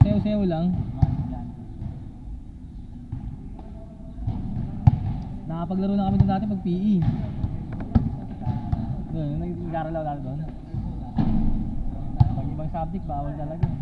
Sayo-sayo lang. Nakapaglaro na kami doon dati pag PE. Doon, nag-aaral ako doon. Pag ibang subject, bawal talaga.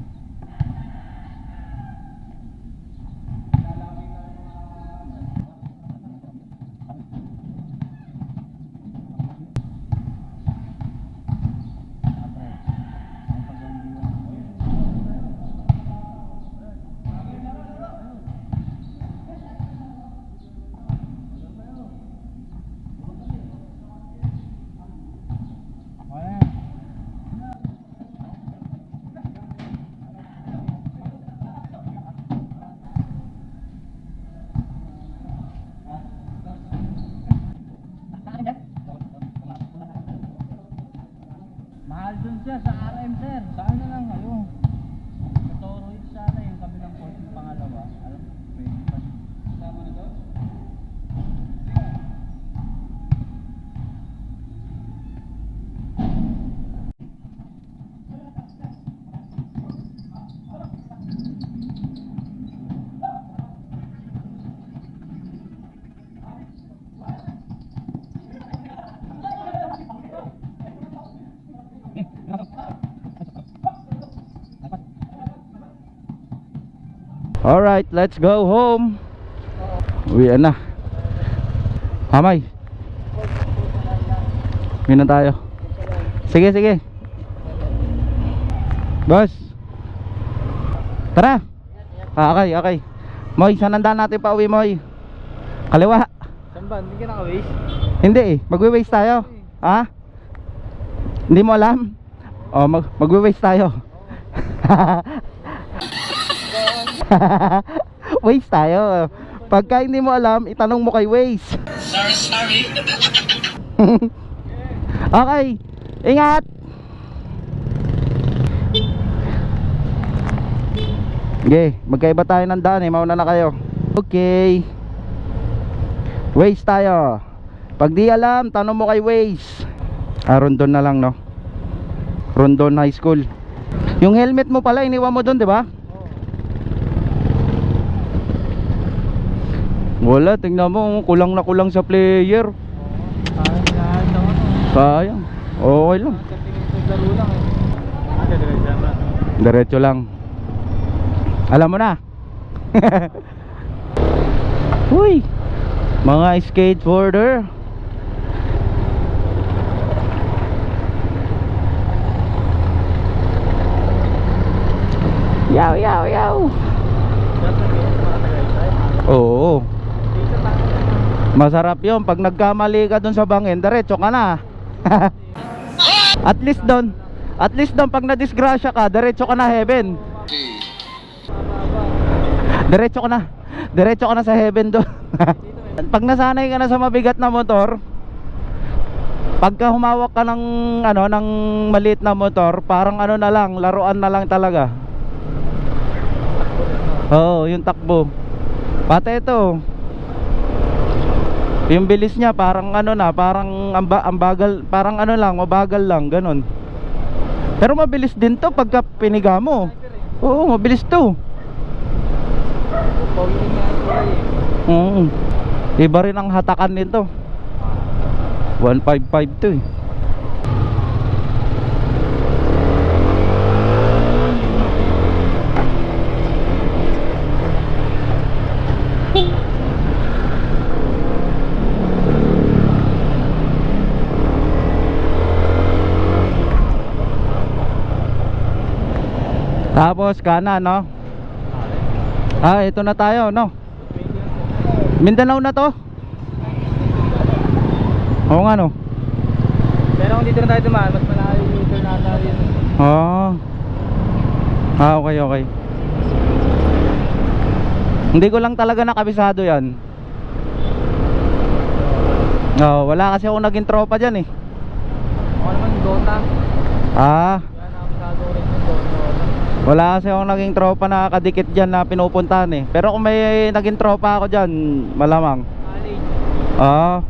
Siya sa RM sir. Saan na lang kayo? Sa Toroid sana yung kabilang court yung pangalawa. Alam, pwede pa. Sama na doon? Alright, let's go home. Uwi na. Hamay. Uwi na tayo. Sige, sige. Boss. Tara. Ah, okay, okay. Moy, saan nandaan natin pa uwi, Moy? Kaliwa. Saan ba? Hindi ka naka-waste? Hindi eh, magwe-waste tayo. Ha? Hindi mo alam? Oh, mag magwe-waste tayo. waste tayo. Pagka hindi mo alam, itanong mo kay Waze. Sorry, sorry. okay. Ingat. Okay, magkaiba tayo ng daan eh. Mauna na kayo. Okay. Waze tayo. Pag di alam, tanong mo kay Waze. Ah, Rondon na lang, no? Rondon High School. Yung helmet mo pala, iniwan mo doon, di ba? Wala, tingnan mo, kulang na kulang sa player. Sayang. Okay lang. Diretso lang. Alam mo na. Uy. Mga skateboarder. Yaw, yaw, yaw. Oo. Masarap 'yon pag nagkamali ka dun sa bangin, diretso ka na. at least doon, at least doon pag na-disgrasya ka, diretso ka na heaven. Diretso ka na. Diretso ka na sa heaven doon. pag nasanay ka na sa mabigat na motor, pagka humawak ka ng ano ng maliit na motor, parang ano na lang, laruan na lang talaga. Oo, yung takbo. Pati ito. Yung bilis niya parang ano na, parang amba, ambagal, parang ano lang, mabagal lang, ganun. Pero mabilis din to pagka piniga mo. Oo, mabilis to. Oo. Iba rin ang hatakan nito. 155 to eh. Tapos kanan no? Ah, ito na tayo no? Mindanao na to? Oo nga no? Pero kung dito na tayo dumaan, mas malayo yung ata yun. Ah. Ah, okay, okay. Hindi ko lang talaga nakabisado yan. No, wala kasi ako naging tropa dyan eh. Ako naman, Dota. Ah, Kaya nakakasado rin yung Dota. Wala kasi ako naging tropa na kadikit dyan na pinupuntahan eh. Pero kung may naging tropa ako dyan, malamang. College. Ah,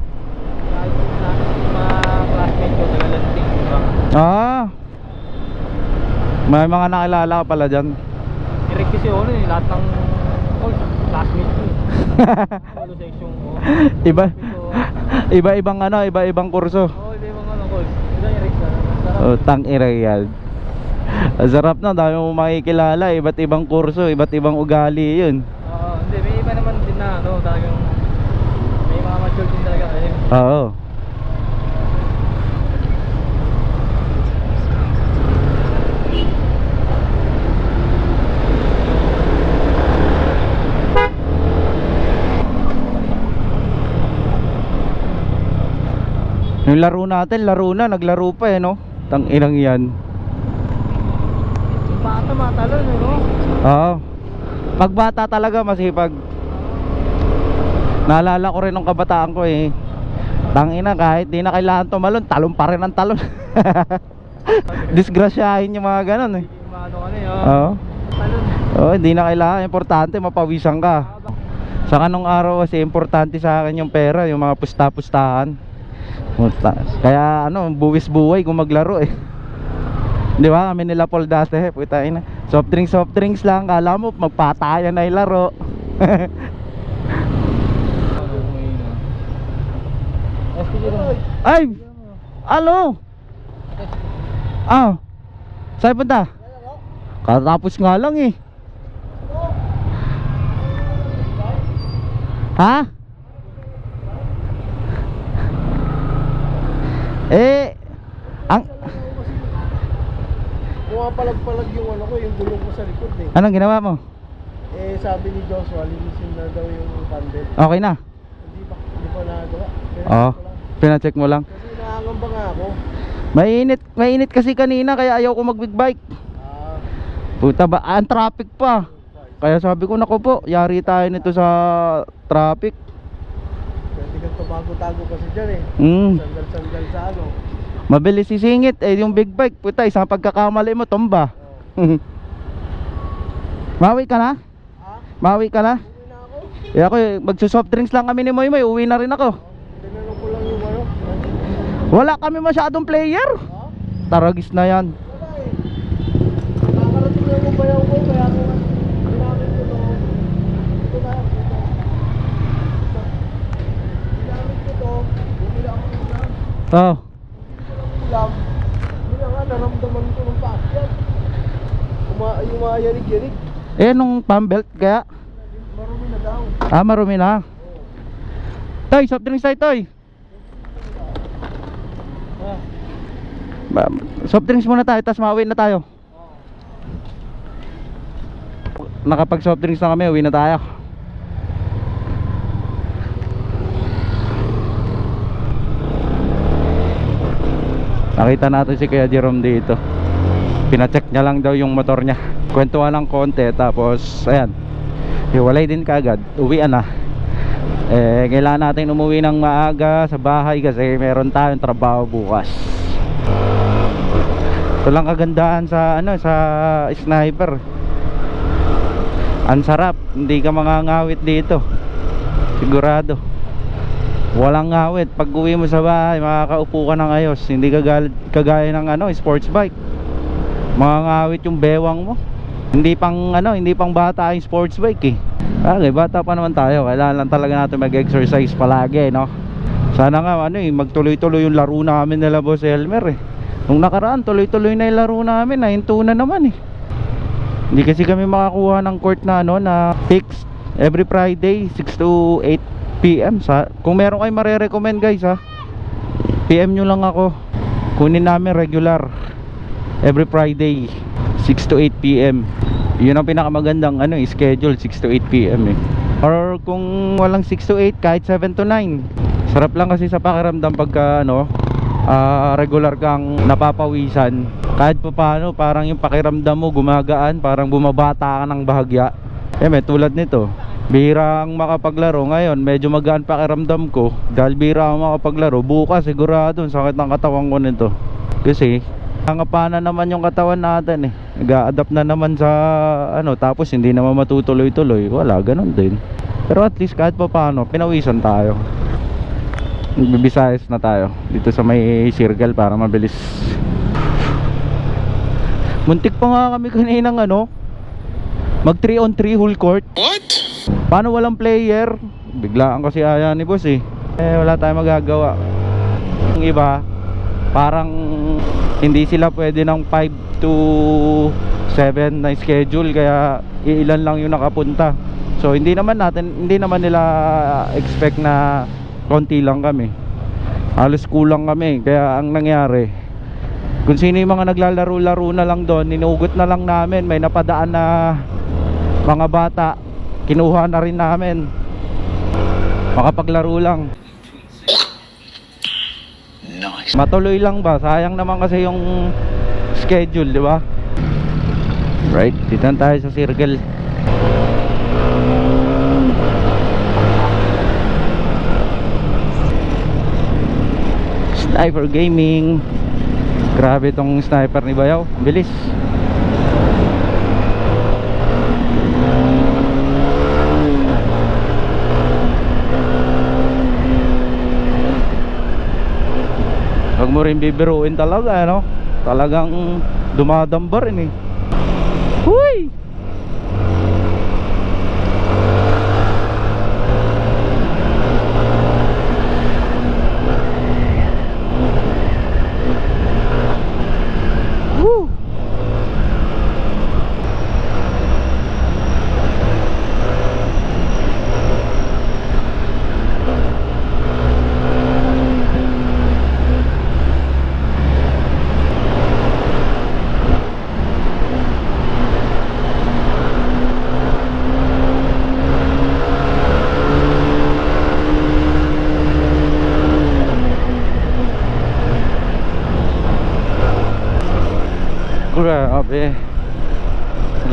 classmates ah, May mga nakilala ka pala dyan. Direct kasi ako eh, lahat ng calls, classmate ko eh. Ano section ko. Iba iba-ibang ano, iba-ibang kurso. Oo, iba yung mga ano yung Rick, sarap. Oh, tang. Ang sarap na, dami mo makikilala, iba't ibang kurso, iba't ibang ugali yun. Oo, hindi, may iba naman din na ano, talagang may mga mature din talaga kayo. Oo. Yung laro natin, laro na, naglaro pa eh, no? Tang inang yan. Bata matalon, eh, no? Oo. Pag bata talaga masipag. Naalala ko rin nung kabataan ko eh. Tangina kahit di na kailangan tumalon, talon pa rin ang talon. Disgrasyahin yung mga ganun eh. Ano ano eh, oh. Oo. Oo, hindi na kailangan. Importante mapawisan ka. Sa kanong araw kasi importante sa akin yung pera, yung mga pusta-pustahan. Kaya ano, buwis buhay kung maglaro eh. Di ba? Kami nila Paul dati, eh. puta ina. Soft drinks, soft drinks lang. Kala mo magpatayan na yung laro. Na. Ay! Alo! Ah. Saan punta? Katapos nga lang eh. Ha? Eh, ang Pumapalag-palag yung ano ko, yung gulong ko sa likod eh. anong ginawa mo? Eh sabi ni Joshua, linisin na daw yung candle. Okay na. Hindi pa, hindi pa nagawa. Oo. lang. Pina-check mo lang. Kasi nakangamba nga ako. Mainit, mainit kasi kanina kaya ayaw ko mag-big bike. Ah, Puta ba, ah, ang traffic pa. Kaya sabi ko nako po, yari tayo nito sa traffic. pwede kang tumago-tago kasi dyan eh. Mm. Sandal-sandal sa ano. Mabilis sisingit eh yung big bike. Puta, isang pagkakamali mo tumba. Oh. Mawi ka na? Ah, Mawi ka na? uwi na ako. Eh ako, eh, magsusoft drinks lang kami ni Moy Moy, uwi na rin ako. Tinanong ko lang yung ano. Wala kami masyadong player. Ha? Taragis na yan. Eh. Oh. ulam, yun na nga, naramdaman ko ng paakyat. Uma, yung mga yanig-yanig, Eh nung pump belt kaya? marumi na daw. Ah, marumi na. Toy, soft drinks tayo, Toy. Ah, Soft drinks muna tayo, tapos mauwi na tayo. Nakapag soft drinks na kami, uwi na tayo. Nakita natin si Kuya Jerome dito. Pina-check niya lang daw yung motor niya. Kwentuhan lang konti tapos ayan. Hiwalay din kagad. Uwian na. Eh, kailangan natin umuwi ng maaga sa bahay kasi meron tayong trabaho bukas. Ito lang kagandahan sa ano sa sniper. Ang sarap, hindi ka mangangawit dito. Sigurado. Walang ngawit. Pag uwi mo sa bahay, makakaupo ka ng ayos. Hindi kagaya, ng ano, sports bike. Mangangawit yung bewang mo. Hindi pang ano, hindi pang bata yung sports bike eh. Okay, bata pa naman tayo. Kailangan lang talaga natin mag-exercise palagi, no? Sana nga ano eh, magtuloy-tuloy yung laro namin nila Boss Elmer eh. Nung nakaraan, tuloy-tuloy na yung laro namin, nahinto na naman eh. Hindi kasi kami makakuha ng court na ano na fixed every Friday 6 to 8 PM sa kung meron kayo mare-recommend guys ha. PM nyo lang ako. Kunin namin regular every Friday 6 to 8 PM. Yun ang pinakamagandang ano eh, schedule 6 to 8 PM eh. Or kung walang 6 to 8 kahit 7 to 9. Sarap lang kasi sa pakiramdam pagka ano ah, regular kang napapawisan kahit pa paano parang yung pakiramdam mo gumagaan parang bumabata ka ng bahagya eh may tulad nito bihirang makapaglaro ngayon. Medyo magaan pakiramdam ko. Dahil ako makapaglaro. Bukas sigurado sakit ng katawan ko nito. Kasi nangapana naman yung katawan natin eh. Nag-adapt na naman sa ano tapos hindi naman matutuloy-tuloy. Wala ganun din. Pero at least kahit pa paano pinawisan tayo. Bibisayas na tayo dito sa may circle para mabilis. Muntik pa nga kami kaninang ano, mag 3 on 3 whole court. What? Paano walang player? Biglaan kasi aya ni boss eh. Eh wala tayong magagawa. Yung iba, parang hindi sila pwede ng 5 to 7 na schedule kaya iilan lang yung nakapunta. So hindi naman natin hindi naman nila expect na konti lang kami. Halos kulang kami kaya ang nangyari kung sino yung mga naglalaro-laro na lang doon, ninugot na lang namin, may napadaan na mga bata, kinuha na rin namin. Makapaglaro lang. Nice. Matuloy lang ba? Sayang naman kasi yung schedule, di ba? Right, dito tayo sa circle. Sniper Gaming. Grabe tong sniper ni Bayaw. Bilis. Mo rin bibiruin talaga, ano? Talagang dumadambar rin eh.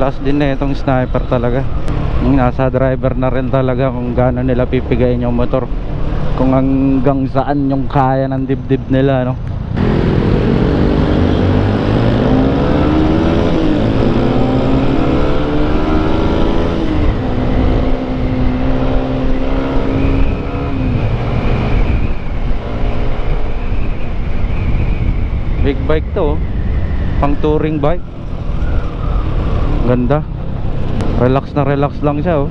Last din na itong sniper talaga. Nasa driver na rin talaga kung gaano nila pipigayin yung motor. Kung hanggang saan yung kaya ng dibdib nila, no? Big bike to, oh. pang touring bike. Ganda. Relax na relax lang siya, oh.